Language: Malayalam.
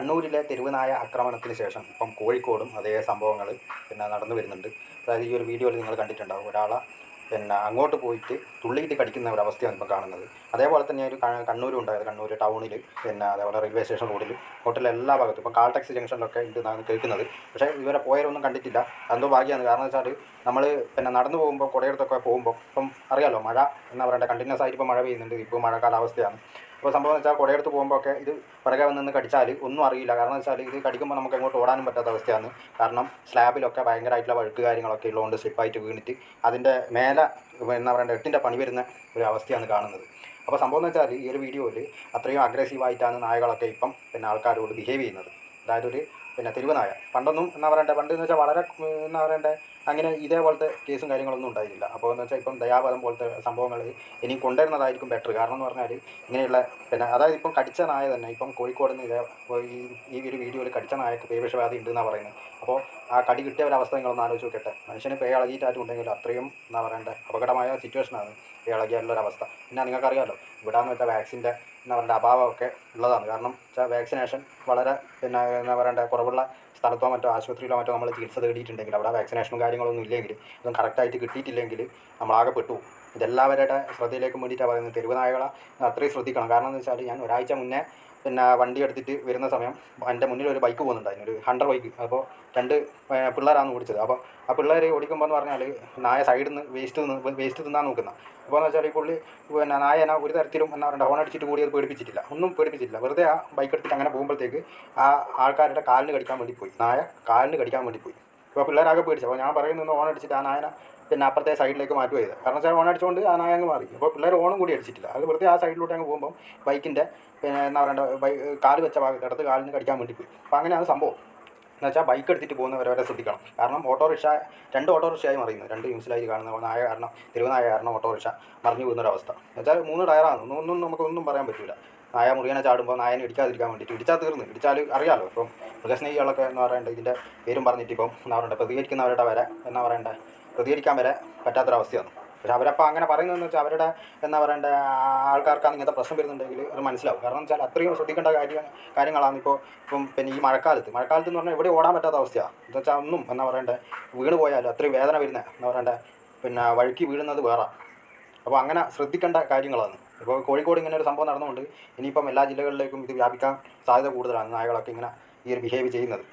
കണ്ണൂരിലെ തെരുവുനായ ആക്രമണത്തിന് ശേഷം ഇപ്പം കോഴിക്കോടും അതേ സംഭവങ്ങൾ പിന്നെ നടന്നു വരുന്നുണ്ട്. അതായത് ഈ ഒരു വീഡിയോയിൽ നിങ്ങൾ കണ്ടിട്ടുണ്ടാവും. ഒരാളെ പിന്നെ അങ്ങോട്ട് പോയിട്ട് തുള്ളിയിട്ട് കടിക്കുന്ന ഒരു അവസ്ഥയാണ് ഇപ്പോൾ കാണുന്നത്. അതേപോലെ തന്നെ ഒരു കണ്ണൂരും ഉണ്ടായത് കണ്ണൂർ ടൗണിൽ പിന്നെ അതേപോലെ റെയിൽവേ സ്റ്റേഷൻ റോഡിൽ ഹോട്ടലിൽ എല്ലാ ഭാഗത്തും. ഇപ്പോൾ കാൾടെക്സ് ജംഗ്ഷനിലൊക്കെ ഉണ്ട് എന്നാണ് കേൾക്കുന്നത്. പക്ഷേ ഇവരെ പോയവരൊന്നും കണ്ടിട്ടില്ല. എന്തോ ഭാഗ്യമാണ്. കാരണം വെച്ചാൽ നമ്മൾ പിന്നെ നടന്നു പോകുമ്പോൾ കുടയെടുത്തൊക്കെ പോകുമ്പോൾ ഇപ്പം അറിയാമല്ലോ മഴ എന്ന് പറയേണ്ട കണ്ടിന്യൂസ് ആയിട്ട് ഇപ്പോൾ മഴ പെയ്യുന്നുണ്ട്. ഇപ്പോൾ മഴ കാലാവസ്ഥയാണ് അപ്പോൾ സംഭവം വെച്ചാൽ കുടയെടുത്ത് പോകുമ്പോൾ ഒക്കെ ഇത് പിറകെ വന്ന് കടിച്ചാൽ ഒന്നും അറിയില്ല. കാരണം വെച്ചാൽ ഇത് കടിക്കുമ്പോൾ നമുക്ക് അങ്ങോട്ട് ഓടാനും പറ്റാത്ത അവസ്ഥയാണ്. കാരണം സ്ലാബിലൊക്കെ ഭയങ്കരമായിട്ടുള്ള വഴുക്ക് കാര്യങ്ങളൊക്കെ ഉള്ളതുകൊണ്ട് സ്ലിപ്പായിട്ട് വീണിട്ട് അതിന്റെ മേലെ എന്താ പറയുക എട്ടിന്റെ പണി വരുന്ന ഒരു അവസ്ഥയാണ് കാണുന്നത്. അപ്പോൾ സംഭവം എന്ന് വെച്ചാൽ ഈ ഒരു വീഡിയോയിൽ അത്രയും അഗ്രസീവായിട്ടാണ് നായകളൊക്കെ ഇപ്പം പിന്നെ ആൾക്കാരോട് ബിഹേവ് ചെയ്യുന്നത്. ഒരു പിന്നെ തിരുവനായ പണ്ടൊന്നും എന്നാ പറയണ്ടേ പണ്ട് എന്ന് വെച്ചാൽ വളരെ എന്നാ പറയണ്ടേ അങ്ങനെ ഇതേപോലത്തെ കേസും കാര്യങ്ങളൊന്നും ഉണ്ടായില്ല അപ്പോൾ എന്ന് വെച്ചാൽ ഇപ്പം ദയാപദം പോലത്തെ സംഭവങ്ങൾ ഇനി കൊണ്ടുവരുന്നതായിരിക്കും ബെറ്റർ. കാരണം എന്ന് പറഞ്ഞാൽ ഇങ്ങനെയുള്ള പിന്നെ അതായത് ഇപ്പം കടിച്ച നായ തന്നെ ഇപ്പം കോഴിക്കോട് നിന്ന് ഇതേ ഈ ഒരു വീഡിയോയിൽ കടിച്ച നായക്ക് പേവിഷബാധ ഉണ്ട് എന്നാണ് പറയുന്നത് അപ്പോൾ ആ കടി കിട്ടിയ ഒരു അവസ്ഥ നിങ്ങളൊന്ന് ആലോചിച്ച് നോക്കട്ടെ. മനുഷ്യന് പേ ഇളകിയിട്ടായിട്ടുണ്ടെങ്കിൽ അത്രയും എന്നാ പറയണ്ടേ അപകടമായ സിറ്റുവേഷനാണ് പേ അവസ്ഥ. പിന്നെ നിങ്ങൾക്കറിയാമല്ലോ ഇവിടെ എന്ന് വെച്ചാൽ വാക്സിന്റെ എന്താ പറയുക അഭാവമൊക്കെ ഉള്ളതാണ്. കാരണം വെച്ചാൽ വാക്സിനേഷൻ വളരെ പിന്നെ എന്താ പറയണ്ടേ കുറവുള്ള സ്ഥലത്തോ മറ്റോ ആശുപത്രിയിലോ മറ്റോ നമ്മൾ ചികിത്സ തേടിയിട്ടുണ്ടെങ്കിൽ അവിടെ വാക്സിനേഷനും കാര്യങ്ങളൊന്നും ഇല്ലെങ്കിൽ ഇതും കറക്റ്റായിട്ട് കിട്ടിയിട്ടില്ലെങ്കിൽ നമ്മളാകെ പെട്ടു ഇതെല്ലാവരുടെ ശ്രദ്ധയിലേക്ക് വേണ്ടിയിട്ടാണ് പറയുന്നത്. തെരുവ് നായകളെ അത്രയും ശ്രദ്ധിക്കണം. കാരണം എന്ന് വെച്ചാൽ ഞാൻ ഒരാഴ്ച മുന്നേ പിന്നെ വണ്ടി എടുത്തിട്ട് വരുന്ന സമയം എന്റെ മുന്നിൽ ഒരു ബൈക്ക് പോകുന്നുണ്ടായിരുന്നു ഒരു ഹൺഡ്രഡ് ബൈക്ക്. അപ്പോൾ രണ്ട് പിള്ളേരാണ് ഓടിച്ചത്. അപ്പോൾ ആ പിള്ളേർ ഓടിക്കുമ്പോൾ എന്ന് പറഞ്ഞാൽ നായ സൈഡിൽ നിന്ന് വേസ്റ്റ് നിന്ന് വേസ്റ്റ് തിന്നാൻ നോക്കുന്നത് അപ്പോൾ എന്ന് വെച്ചാൽ ഈ പുള്ളി പിന്നെ നായന ഒരു തരത്തിലും എന്താ പറയുക ഹോൺ അടിച്ചിട്ട് കൂടി അത് പേടിപ്പിച്ചിട്ടില്ല. ഒന്നും പേടിപ്പിച്ചിട്ടില്ല. വെറുതെ ആ ബൈക്ക് എടുത്തിട്ട് അങ്ങനെ പോകുമ്പോഴത്തേക്ക് ആ ആൾക്കാരുടെ കാലിന് കടിക്കാൻ വേണ്ടി പോയി. നായ കാലിന് കടിക്കാൻ വേണ്ടി പോയി. അപ്പോൾ പിള്ളേരാകെ പേടിച്ചു. അപ്പോൾ ഞാൻ പറയുന്നത് ഓൺ അടിച്ചിട്ട് ആ നായന പിന്നെ അപ്പുറത്തെ സൈഡിലേക്ക് മാറ്റുക ചെയ്ത് കാരണം വെച്ചാൽ ഓൺ അടിച്ചുകൊണ്ട് ആ നായ അങ്ങ് മാറി. അപ്പോൾ പിള്ളേർ ഓണും കൂടി അടിച്ചിട്ടില്ല. അത് വെറുതെ ആ സൈഡിലോട്ട് അങ്ങ് പോകുമ്പോൾ ബൈക്കിന്റെ പിന്നെ എന്താ പറയണ്ട ബൈ കാൽ വെച്ച ഭാഗത്ത് ഇടത്ത് കാലിന് കടിക്കാൻ വേണ്ടി പോയി. അപ്പോൾ അങ്ങനെയാണ് സംഭവം. എന്ന് വെച്ചാൽ ബൈക്ക് എടുത്തിട്ട് പോകുന്നവരെ ശ്രദ്ധിക്കണം. കാരണം ഓട്ടോറിക്ഷ രണ്ട് ഓട്ടോറിക്ഷയായി മറിയുന്നു. രണ്ട് ന്യൂസിലായി കാണുന്ന ആയ കാരണം തിരുവനായ കാരണം ഓട്ടോറിക്ഷ മറിഞ്ഞു പോകുന്നൊരവസ്ഥ എന്ന് വെച്ചാൽ മൂന്ന് ടയറാണ് ഒന്നും നമുക്കൊന്നും പറയാൻ പറ്റില്ല നായ മുറിയനെ ചാടുമ്പോൾ നായനെ ഇടിക്കാതിരിക്കാൻ വേണ്ടിയിട്ട് ഇടിച്ചാൽ തീർന്നു. ഇടിച്ചാൽ അറിയാമല്ലോ ഇപ്പം മൃഗസ്നേഹികളൊക്കെ എന്ന് പറയേണ്ടത് ഇതിന്റെ പേരും പറഞ്ഞിട്ട് ഇപ്പം എന്താ പറയണ്ടേ പ്രതികരിക്കുന്നവരുടെ വരെ എന്നാ പറയണ്ടേ? പ്രതികരിക്കാൻ വരെ പറ്റാത്തൊരവസ്ഥയാണ്. പക്ഷെ അവരപ്പോൾ അങ്ങനെ പറയുന്നതെന്ന് വെച്ചാൽ അവരുടെ എന്താ പറയേണ്ട ആൾക്കാർക്കാണ് ഇങ്ങനത്തെ പ്രശ്നം വരുന്നുണ്ടെങ്കിൽ അത് മനസ്സിലാവും. കാരണം വെച്ചാൽ അത്രയും ശ്രദ്ധിക്കേണ്ട കാര്യം കാര്യങ്ങളാണ് ഇപ്പോൾ ഇപ്പം പിന്നെ ഈ മഴക്കാലത്ത്. മഴക്കാലത്ത് എന്ന് പറഞ്ഞാൽ എവിടെ ഓടാൻ പറ്റാത്ത അവസ്ഥയാണ് എന്ന് വെച്ചാൽ ഒന്നും എന്നാ പറയണ്ടേ വീണ് പോയാലും അത്രയും വേദന വരുന്നത് എന്താ പറയണ്ടേ പിന്നെ വഴുക്കി വീഴുന്നത് വേറെ. അപ്പോൾ അങ്ങനെ ശ്രദ്ധിക്കേണ്ട കാര്യങ്ങളാണ്. ഇപ്പോൾ കോഴിക്കോട് ഇങ്ങനെ ഒരു സംഭവം നടന്നുകൊണ്ട് ഇനിയിപ്പം എല്ലാ ജില്ലകളിലേക്കും ഇത് വ്യാപിക്കാൻ സാധ്യത കൂടുതലാണ്. നായകളൊക്കെ ഇങ്ങനെ ഈ ഒരു ബിഹേവ് ചെയ്യുന്നത്.